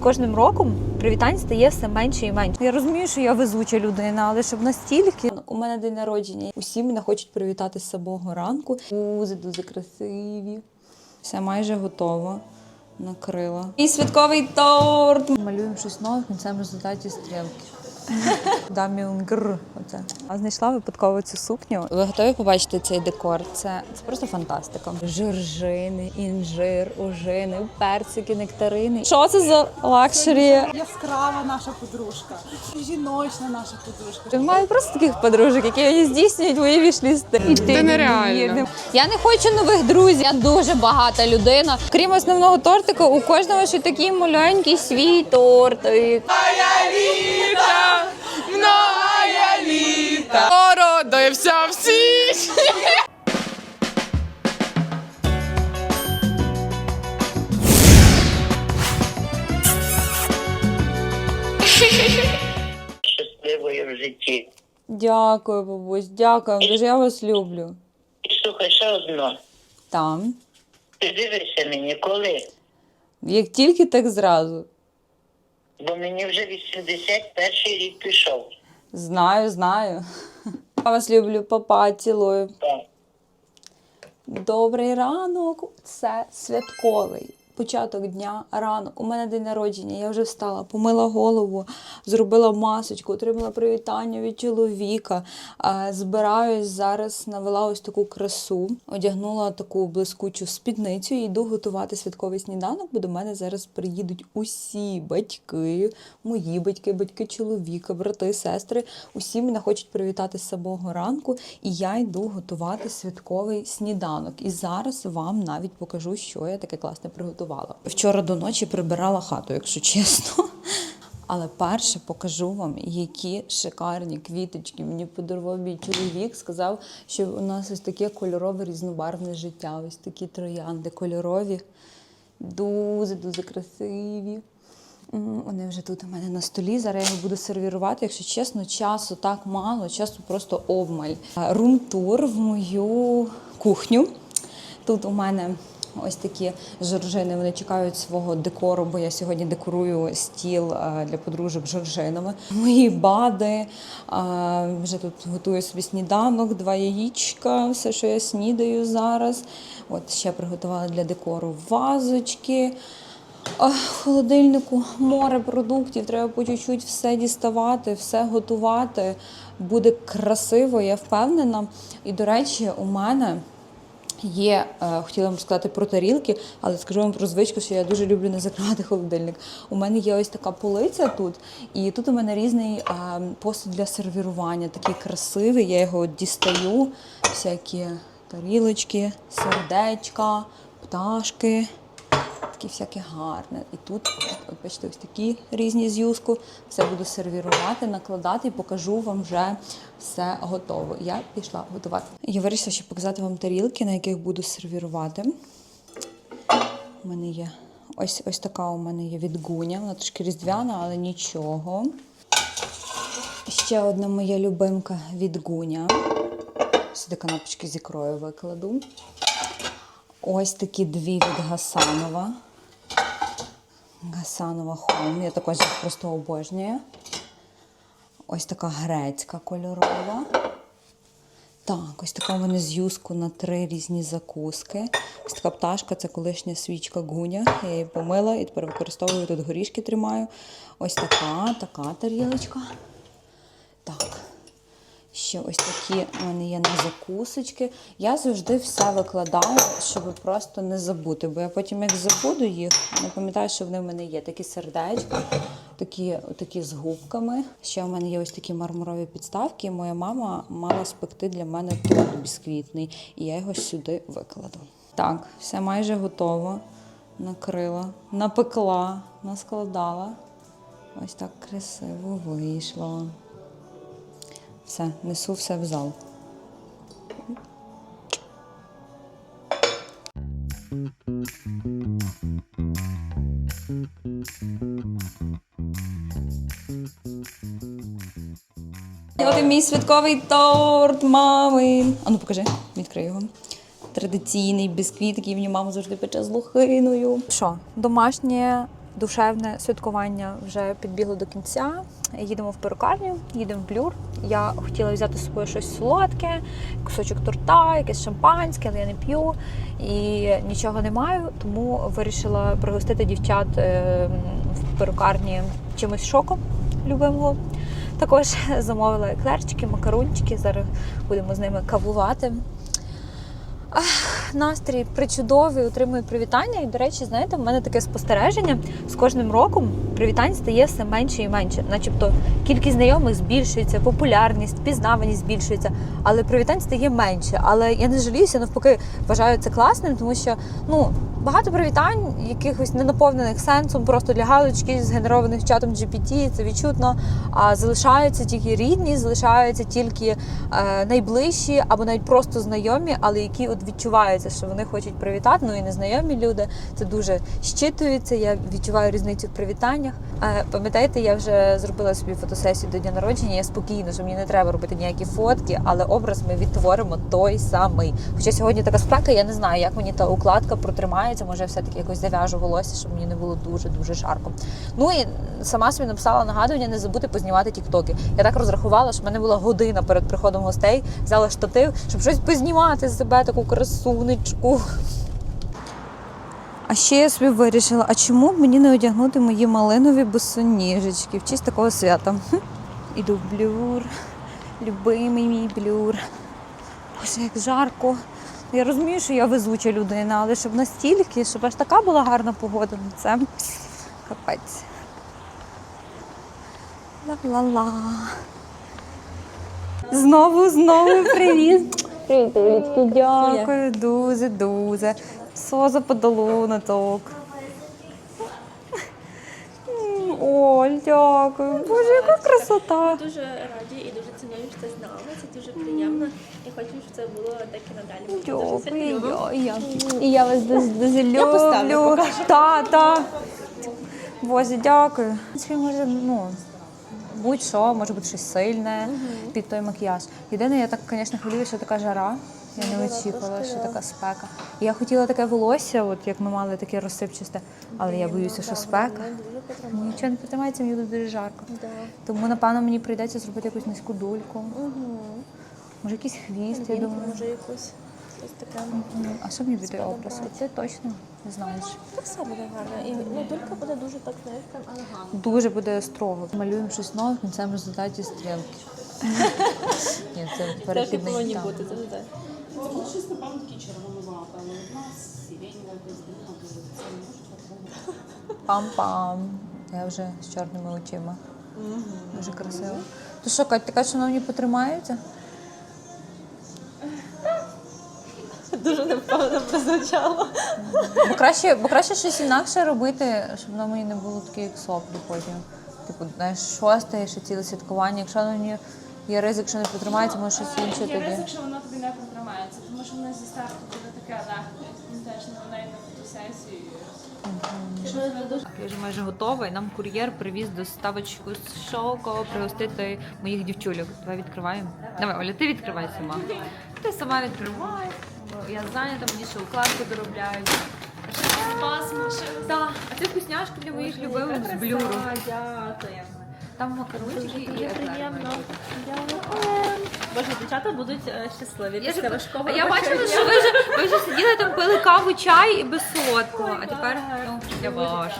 кожним роком привітань стає все менше і менше. Я розумію, що я везуча людина, але щоб настільки у мене день народження. Усі мене хочуть привітати з самого ранку. Дуже дуже красиві. Все майже готово. Накрила. І святковий торт. Малюємо щось нове в кінцевому результаті стрілки. Даміунгр. Оце. А знайшла випадково цю сукню. Ви готові побачити цей декор? Це, це просто фантастика. Жиржини, інжир, ожини, персики, нектарини. Що це за лакшері? Яскрава наша подружка, жіночна наша подружка. Я маю просто таких подружок, які мені здійснюють мої вішлісти. І ти нереально. Я не хочу нових друзів. Я дуже багата людина. Крім основного тортика, у кожного ще такий маленький свій тортик. Многая літа. Породився в січні. щасливою в житті. Дякую, бабусь, дякую. вам Дуже я вас люблю. І слухай, ще одно. Там. Ти дивишся мені коли? Як тільки так зразу. Бо мені вже 81 рік пішов. Знаю, знаю. Я вас люблю, папа, цілую. Так. Добрий ранок. Це святковий. Початок дня, ранок. У мене день народження. Я вже встала, помила голову, зробила масочку, отримала привітання від чоловіка. Збираюсь зараз, навела ось таку красу, одягнула таку блискучу спідницю і йду готувати святковий сніданок, бо до мене зараз приїдуть усі батьки, мої батьки, батьки чоловіка, брати, сестри. Усі мене хочуть привітати з самого ранку, і я йду готувати святковий сніданок. І зараз вам навіть покажу, що я таке класне приготувала. Вчора до ночі прибирала хату, якщо чесно. Але перше покажу вам, які шикарні квіточки мені подарував мій чоловік. Сказав, що у нас ось таке кольорове різнобарвне життя. Ось такі троянди кольорові, дуже дуже красиві. Вони вже тут у мене на столі. Зараз я його буду сервірувати. Якщо чесно, часу так мало, часу просто обмаль. Рум-тур в мою кухню. Тут у мене ось такі жоржини. Вони чекають свого декору, бо я сьогодні декорую стіл е, для подружок жоржинами. Мої бади. е, Вже тут готую собі сніданок, два яєчка, все, що я снідаю зараз. От ще приготувала для декору вазочки. А, В холодильнику море продуктів, треба по чуть-чуть все діставати, все готувати. Буде красиво, я впевнена. І, до речі, у мене є, е, хотіла вам сказати про тарілки, але скажу вам про звичку, що я дуже люблю не закривати холодильник. У мене є ось така полиця тут, і тут у мене різний е, посуд для сервірування, такий красивий. Я його дістаю, всякі тарілочки, сердечка, пташки такі всяке гарне. І тут, от бачите, ось такі різні з юску. Все буду сервірувати, накладати і покажу вам вже все готово. Я пішла готувати. Я вирішила ще показати вам тарілки, на яких буду сервірувати. У мене є ось, ось така у мене є від гуня. Вона трошки різдвяна, але нічого. Ще одна моя любимка від гуня. Сюди канапочки з ікрою викладу. Ось такі дві від Гасанова. Гасанова Home. Я також просто обожнюю. Ось така грецька кольорова. Так, ось така в мене з юску на три різні закуски. Ось така пташка це колишня свічка гуня. Я її помила і тепер використовую тут горішки тримаю. Ось така, така тарілочка. Ще ось такі у мене є на закусочки. Я завжди все викладаю, щоб просто не забути. Бо я потім, як забуду їх, не пам'ятаю, що вони в мене є. Такі сердечка, такі, такі з губками. Ще у мене є ось такі мармурові підставки. Моя мама мала спекти для мене торт бісквітний, і я його сюди викладу. Так, все майже готово. Накрила, напекла, наскладала. Ось так красиво вийшло. Все, несу все в зал. От мій святковий торт мами. А ну покажи, відкрию його. Традиційний бісквіт, який мені мама завжди пече з лохиною. Що, домашнє душевне святкування вже підбігло до кінця. Їдемо в перукарню, їдемо в блюр. Я хотіла взяти з собою щось солодке, кусочок торта, якесь шампанське, але я не п'ю і нічого не маю, тому вирішила пригостити дівчат е, в перукарні чимось шоком любимого. Також замовила еклерчики, макарунчики. Зараз будемо з ними кавувати. Настрій причудовий, отримую привітання. І, до речі, знаєте, в мене таке спостереження. З кожним роком привітань стає все менше і менше. Начебто кількість знайомих збільшується, популярність, пізнаваність збільшується, але привітань стає менше. Але я не жаліюся, навпаки, вважаю це класним, тому що ну. Багато привітань, якихось не наповнених сенсом, просто для галочки, згенерованих чатом GPT, це відчутно. А залишаються тільки рідні, залишаються тільки е, найближчі або навіть просто знайомі, але які от відчуваються, що вони хочуть привітати. Ну і незнайомі люди. Це дуже щитується. Я відчуваю різницю в привітаннях. Е, пам'ятаєте, я вже зробила собі фотосесію до дня народження. Я спокійно, що мені не треба робити ніякі фотки, але образ ми відтворимо той самий. Хоча сьогодні така спека, я не знаю, як мені та укладка протримається. Може, я все-таки якось зав'яжу волосся, щоб мені не було дуже дуже жарко. Ну і сама собі написала нагадування не забути познімати тіктоки. Я так розрахувала, що в мене була година перед приходом гостей, взяла штатив, щоб щось познімати з себе, таку красунечку. А ще я собі вирішила, а чому б мені не одягнути мої малинові босоніжечки в честь такого свята? Іду в блюр, любимий мій блюр. Боже, як жарко. Я розумію, що я везуча людина, але щоб настільки, щоб аж така була гарна погода, ну це капець. Ла-ла-ла. Знову, знову привіт. Привіт, Олічки, дякую, дуже, дуже. Що за подарунок. М, Оль, дякую. Боже, яка красота. Дуже раді і дуже цінуємо, що ти з нами. Це дуже приємно. І хочу, щоб це було так і надалі. Дякую, любимо. я. І я вас дуже, дуже люблю. поставлю, Та, та. Боже, дякую. Чи може, ну, будь-що, може бути щось сильне під той макіяж. Єдине, я так, звісно, хвилюю, що така жара. Я не очікувала, що така спека. Я хотіла таке волосся, от як ми мали таке розсипчасте, але я боюся, що спека. Нічого не потримається, мені буде дуже жарко. Тому, напевно, мені прийдеться зробити якусь низьку дульку. Може, якийсь хвіст, я думаю. Може якусь таке. Ну, А що мені буде образ? Ти точно не знаєш. Так все буде гарно. І ну, дулька буде дуже так, знаєш, прям елегантно. Дуже буде строго. Малюємо щось нове в кінцевому результаті стрілки. Ні, це Так і перехідний. повинні так. бути завжди. Ну, щось, напевно, такі червонувато, але в нас сиренева якась друга буде. Це не може. Пам-пам. Я вже з чорними очима. Дуже красиво. То що, Кать, ти кажеш, що воно мені потримається? Дуже невпевнено прозвучало. Бо краще, бо краще щось інакше робити, щоб воно мені не було таке, як соплі потім. Типу, знаєш, шосте, ще ціле святкування. Якщо воно мені є ризик, що не потримається, може щось інше Є ризик, що воно тобі не протримається, тому що воно зі старту буде таке легке. Ти теж на неї на фотосесії. Я вже майже готова, і нам кур'єр привіз доставочку з шоко пригостити моїх дівчулок. Давай відкриваємо. Давай, Оля, ти відкривай сама. Ти сама відкривай. Я зайнята, мені ще укладку доробляють. Так, а це вкусняшки для моїх любимих з блюру. Дякуємо. Там макарончики і приємно. Боже, дівчата будуть е, щасливі Я після ж- важкого я бачила, що ви вже, ви вже сиділи там, пили каву, чай і без солодкого. А тепер ну, я ваш.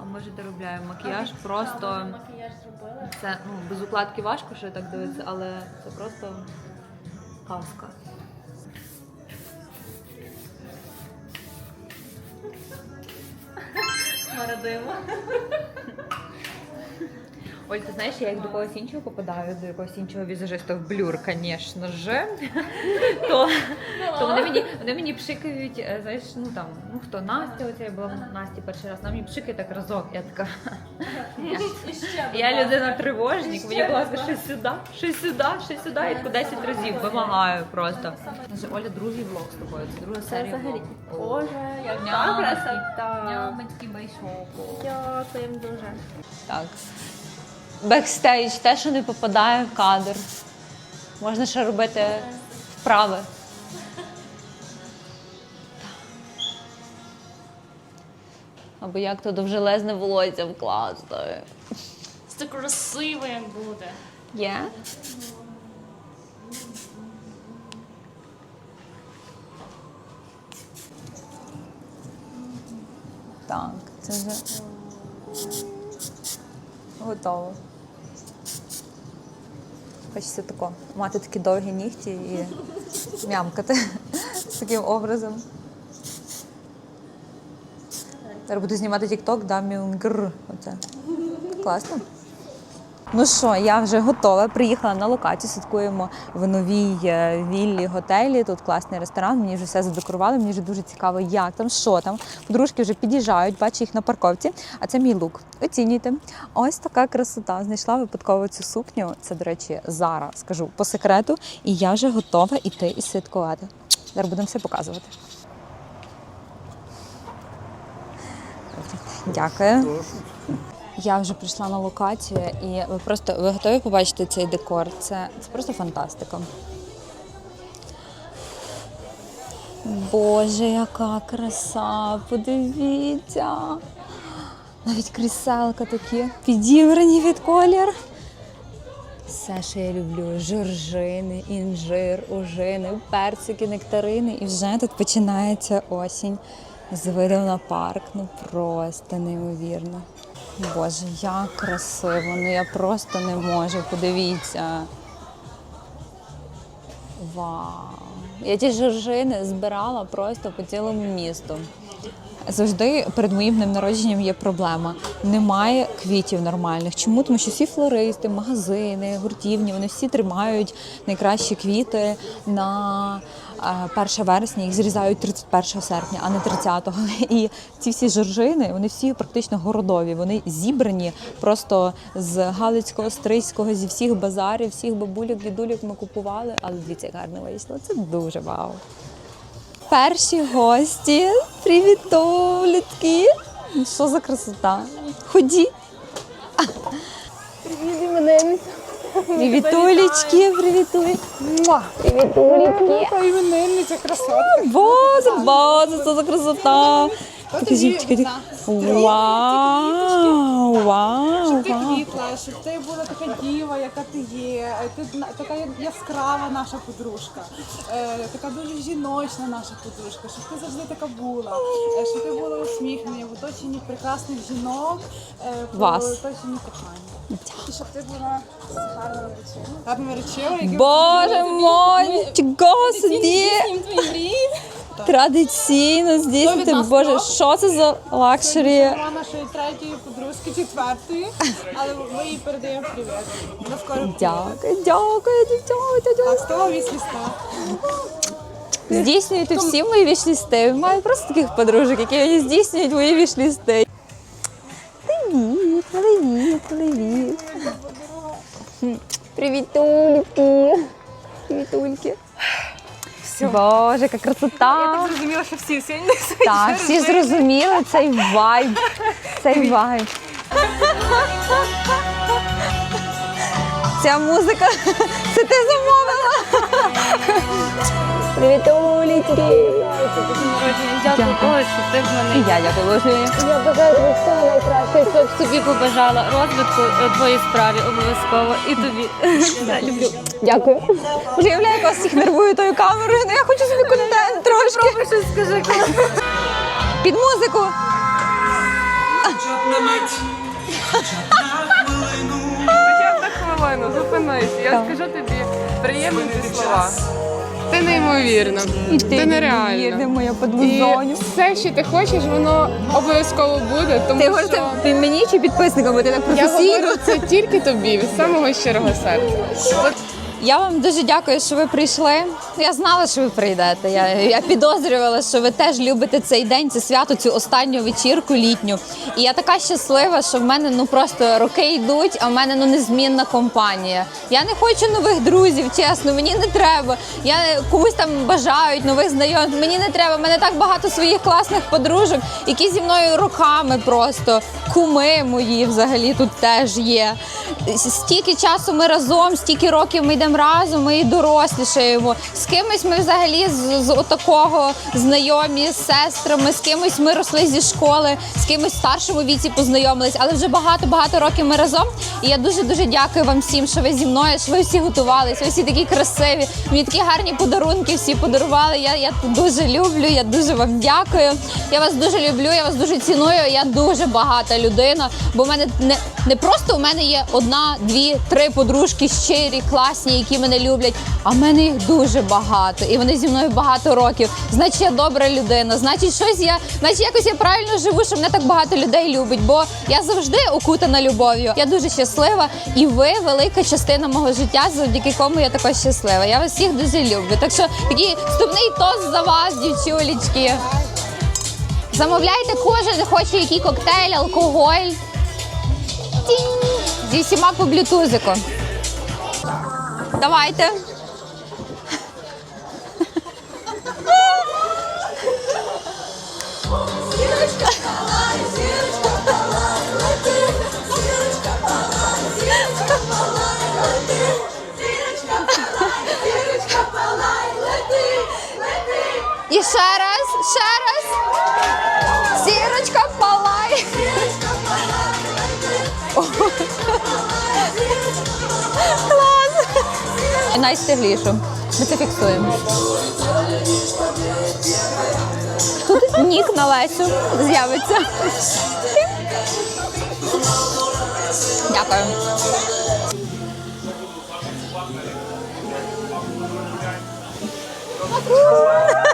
А ми вже доробляємо макіяж. Просто Макіяж зробила. це ну, без укладки важко, що так дивитися, але це просто казка. Ми радуємо. Оль, ти знаєш, я як до когось іншого попадаю, до якогось іншого візажиста в блюр, звісно ж, то, то вони мені вони мені пшикають, е, знаєш, ну там, ну хто Настя, оця я була в Насті перший раз, вона мені пшикає так разок. Я така. Я людина тривожник, мені, будь ласка, щось сюди, щось сюди, щось сюди, і по 10 разів вимагаю просто. Оля, другий влог з тобою, це друга серія. Боже, яка красота. Дякуємо дуже. Так. Бекстейдж, те, що не попадає в кадр. Можна ще робити вправи. Або як то довжелезне волосся вкласти. Це красиво, як буде. Є? Так, це вже готово. Хочеться тако, мати такі довгі нігті і мямкати таким образом. Зараз буду знімати TikTok, да, мюнгр. Оце. Класно. Ну що, я вже готова. Приїхала на локацію. Слідкуємо в новій е, віллі готелі. Тут класний ресторан. Мені вже все задекорували. Мені вже дуже цікаво, як там, що там. Подружки вже під'їжджають, бачу їх на парковці. А це мій лук. Оцінюйте. Ось така красота. Знайшла випадково цю сукню. Це, до речі, Зара, скажу по секрету. І я вже готова іти і святкувати. Зараз будемо все показувати. Дякую. Я вже прийшла на локацію, і ви просто ви готові побачити цей декор? Це, це просто фантастика. Боже, яка краса! Подивіться! Навіть кріселка такі підібрані від колір. Все, що я люблю: жоржини, інжир, ужини, персики, нектарини. І вже тут починається осінь з видом на парк. Ну просто неймовірно. Боже, як красиво! Ну я просто не можу. Подивіться. Вау! Я ті жоржини збирала просто по цілому місту. Завжди перед моїм днем народженням є проблема. Немає квітів нормальних. Чому? Тому що всі флористи, магазини, гуртівні, вони всі тримають найкращі квіти на е, 1 вересня, їх зрізають 31 серпня, а не 30-го. І ці всі жоржини, вони всі практично городові. Вони зібрані просто з Галицького, Стрийського, зі всіх базарів, всіх бабуляк, дідулік ми купували. Але дивіться, гарно вийшло. Це дуже вау. Перші гості. Привітулітки. Ну, Що за красота? Ходіть. Привіт, іменинниця. Привітулечки, привітулі. Привітулечки. Іменинниця, красотка. Боже, боже, що за красота. Покажіть, покажіть. Вау, вау, Щоб ти вау. квітла, щоб ти була така діва, яка ти є. Ти на- така яскрава наша подружка, е, така дуже жіночна наша подружка, щоб ти завжди така була, е, щоб ти була усміхнена, в оточенні прекрасних жінок, е, в Вас. оточенні кохання. І щоб ти була гарними речами. Гарними речами, які Боже мой, чого собі. Традиційно здійснити, боже, що це за лакшері? Мама нашої третьої подружки, четвертої, але ми їй передаємо привіт. Дякую, дякую, дякую, дякую. Так, стала вісліста. Здійснюєте всі мої вішлісти. Маю просто таких подружок, які мені здійснюють мої вішлісти. Привіт, привіт, привіт. Привітульки. Привітульки. Боже, яка красота. Зрозуміла, що всі всі Так, всі зрозуміли цей вайб. Цей вайб. Ця музика, це ти замовила. Привітулечки. Дякую, що ти в мене. І я дякую. Я бажаю тобі всього найкращого, щоб собі побажала розвитку е, твоїй справі обов'язково. І тобі. Люблю. Дякую. Боже, я уявляю, вас всіх нервую тою камерою, ну я хочу собі контент трошки. Пробуй щось скажи. Під музику. Хоча б на хвилину, зупинись. Я скажу тобі приємні ці слова. Ти неймовірна. І ти Ти нереальна. моя І все, що ти хочеш, воно обов'язково буде, тому Ти говориш що ти мені чи підписникам, бо ти так я говорю це тільки тобі від самого щирого серця. От Я вам дуже дякую, що ви прийшли. Я знала, що ви прийдете. Я, я підозрювала, що ви теж любите цей день, це свято, цю останню вечірку літню. І я така щаслива, що в мене ну просто роки йдуть, а в мене ну незмінна компанія. Я не хочу нових друзів, чесно, мені не треба. Я комусь там бажають нових знайомств. Мені не треба. У мене так багато своїх класних подружок, які зі мною роками просто куми мої взагалі тут теж є. Стільки часу ми разом, стільки років ми йдемо разом ми і дорослішаємо. З кимось ми взагалі з, з отакого знайомі з сестрами, з кимось ми росли зі школи, з кимось в старшому віці познайомились, але вже багато-багато років ми разом. І я дуже дуже дякую вам всім, що ви зі мною, що ви всі готувались, ви всі такі красиві. Мені такі гарні подарунки всі подарували. Я, я дуже люблю, я дуже вам дякую. Я вас дуже люблю, я вас дуже ціную. Я дуже багата людина, бо в мене не, не просто у мене є одна, дві, три подружки щирі, класні, які мене люблять. А в мене їх дуже багато, і вони зі мною багато років. Значить, я добра людина. Значить, щось я, значить, якось я правильно живу, що мене так багато людей любить. Бо я завжди окутана любов'ю. Я дуже щаслива, і ви велика частина мого життя, завдяки кому я така щаслива. Я вас всіх дуже люблю. Так що такий вступний тост за вас, дівчулечки. Замовляйте кожен хоче який коктейль, алкоголь. Зі всіма по блютузику. Давайте. І ще раз, ще раз. Найстиглішу. Ми це фіксуємо. Тут нік на Лесю з'явиться. Дякую. Дякую,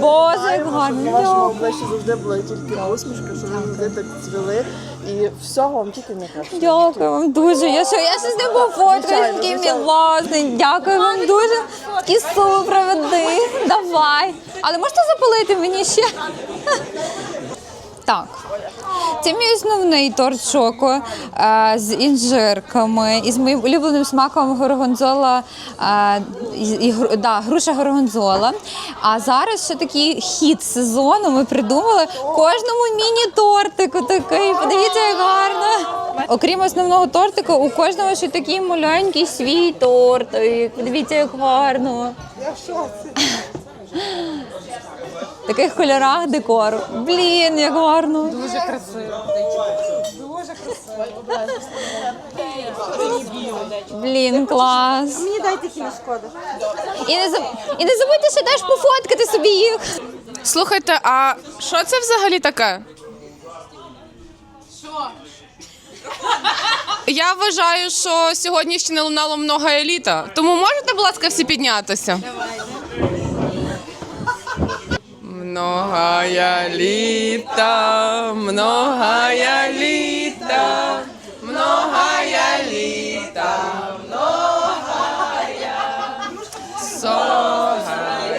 Боже, як гарно. Вашому обличчі завжди була тільки усмішка, що ви завжди так цвіли. І всього вам тільки найкраще. Дякую вам дуже. Я що, я ще з ним пофоткаю, Звичайно, мілосний. Дякую вам дуже. Такі проведи. Давай. Але можете запалити мені ще? Так. Це мій основний торт шоко е, з інжирками і з моїм улюбленим смаком горгонзола, е, і, да, груша горгонзола. А зараз ще такий хіт сезону. Ми придумали кожному міні-тортику такий. Подивіться, як гарно. Окрім основного тортику, у кожного ще такий маленький свій тортик. Подивіться, як гарно. В таких кольорах декору. Блін, як гарно. Дуже красиво. Дуже красиво. Блін, клас. Мені дайте кіно шкода. І не, заб- і не забудьте ще теж пофоткати собі їх. Слухайте, а що це взагалі таке? Я вважаю, що сьогодні ще не лунало много еліта. Тому можете, будь ласка, всі піднятися? Многая літа, многая літа, многая літа, многая, согая,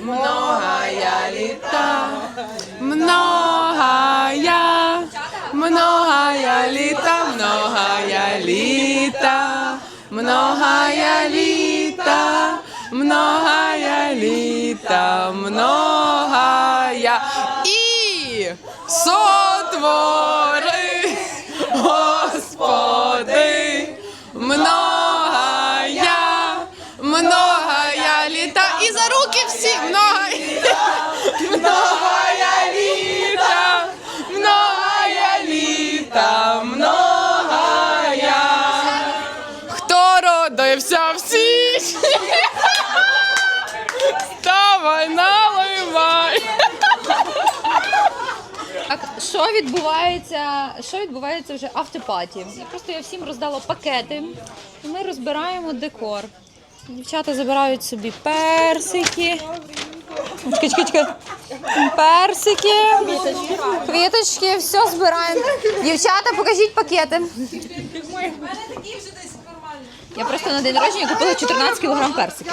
многая літа, многая, многая літа, многая літа, многая літа, многая літа, многая. І сотвори, що відбувається? Що відбувається вже автопаті? Я просто я всім роздала пакети, і ми розбираємо декор. Дівчата забирають собі персики. Чекай, чекай, чекай. Персики, квіточки, все збираємо. Дівчата, покажіть пакети. Я просто на день народження купила 14 кг персиків.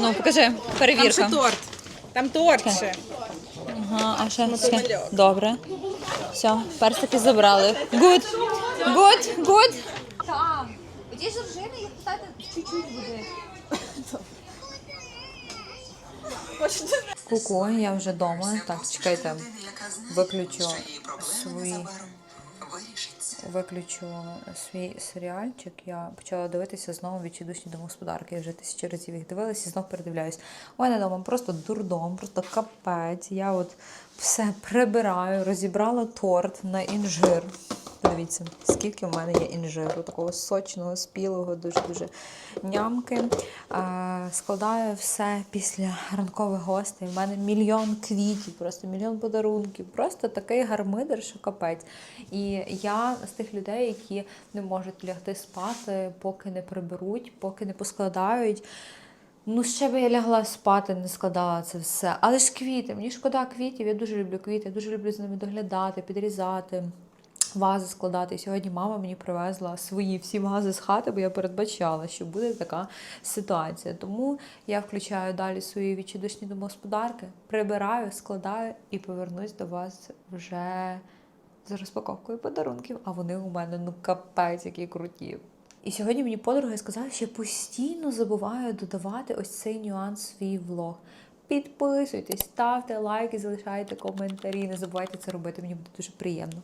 Ну, покажи, перевірка. торт. Там торт ще. Ага, а ще, ще. Добре. Все, персики забрали. Good. Good, good. Так. Оті жоржини, їх питати чуть-чуть буде. Ку-ку, я вже вдома. Так, чекайте. Виключу свої виключу свій серіальчик, я почала дивитися знову відчайдушні домогосподарки. Я вже тисячу разів їх дивилася і знов передивляюсь. У мене дома просто дурдом, просто капець. Я от все прибираю, розібрала торт на інжир. Подивіться, скільки в мене є інжиру, такого сочного, спілого, дуже-дуже нямки. Складаю все після ранкових гостей. У мене мільйон квітів, просто мільйон подарунків. Просто такий гармидер, що капець. І я з тих людей, які не можуть лягти спати, поки не приберуть, поки не поскладають. Ну, ще би я лягла спати, не складала це все. Але ж квіти, мені шкода квітів, я дуже люблю квіти, я дуже люблю з ними доглядати, підрізати. Вази складати. Сьогодні мама мені привезла свої всі вази з хати, бо я передбачала, що буде така ситуація. Тому я включаю далі свої відчайдушні домогосподарки, прибираю, складаю і повернусь до вас вже з розпаковкою подарунків. А вони у мене ну капець, які круті. І сьогодні мені подруги сказали, що я постійно забуваю додавати ось цей нюанс в свій влог. Підписуйтесь, ставте лайки, залишайте коментарі. Не забувайте це робити, мені буде дуже приємно.